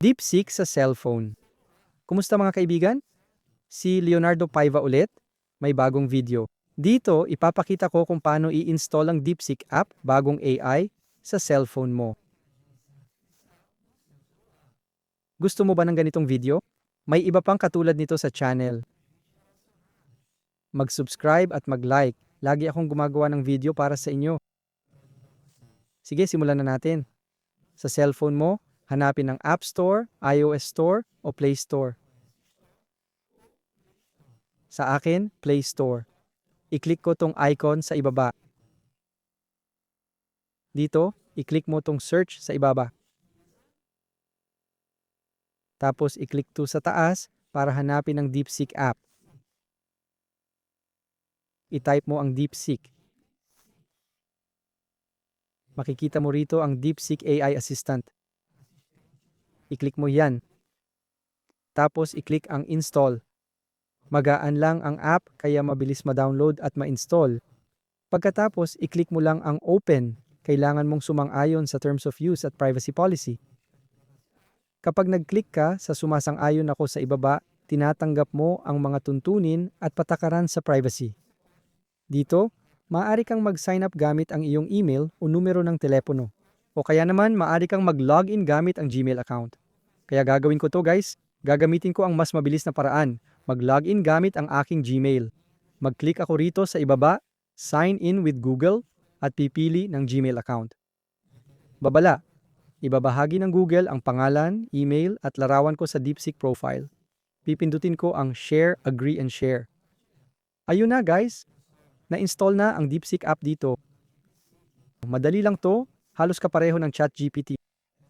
DeepSeek sa cellphone. Kumusta mga kaibigan? Si Leonardo Paiva ulit, may bagong video. Dito, ipapakita ko kung paano i-install ang DeepSeek app, bagong AI, sa cellphone mo. Gusto mo ba ng ganitong video? May iba pang katulad nito sa channel. Mag-subscribe at mag-like. Lagi akong gumagawa ng video para sa inyo. Sige, simulan na natin. Sa cellphone mo, hanapin ang App Store, iOS Store, o Play Store. Sa akin, Play Store. I-click ko tong icon sa ibaba. Dito, i-click mo tong search sa ibaba. Tapos i-click to sa taas para hanapin ang DeepSeek app. I-type mo ang DeepSeek. Makikita mo rito ang DeepSeek AI Assistant. I-click mo yan. Tapos i-click ang install. Magaan lang ang app kaya mabilis ma-download at ma-install. Pagkatapos, i-click mo lang ang open. Kailangan mong sumang-ayon sa terms of use at privacy policy. Kapag nag-click ka sa sumasang-ayon ako sa ibaba, tinatanggap mo ang mga tuntunin at patakaran sa privacy. Dito, maaari kang mag-sign up gamit ang iyong email o numero ng telepono. O kaya naman, maaari kang mag-login gamit ang Gmail account. Kaya gagawin ko to guys, gagamitin ko ang mas mabilis na paraan. Mag-login gamit ang aking Gmail. Mag-click ako rito sa ibaba, sign in with Google, at pipili ng Gmail account. Babala, ibabahagi ng Google ang pangalan, email, at larawan ko sa DeepSeek profile. Pipindutin ko ang Share, Agree, and Share. Ayun na guys, na-install na ang DeepSeek app dito. Madali lang to, halos kapareho ng ChatGPT.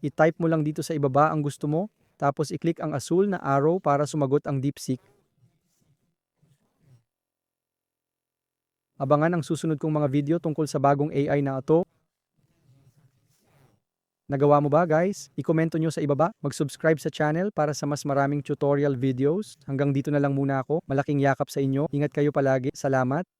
I-type mo lang dito sa ibaba ang gusto mo, tapos i-click ang asul na arrow para sumagot ang DeepSeek. Abangan ang susunod kong mga video tungkol sa bagong AI na ito. Nagawa mo ba guys? I-komento nyo sa ibaba. Mag-subscribe sa channel para sa mas maraming tutorial videos. Hanggang dito na lang muna ako. Malaking yakap sa inyo. Ingat kayo palagi. Salamat.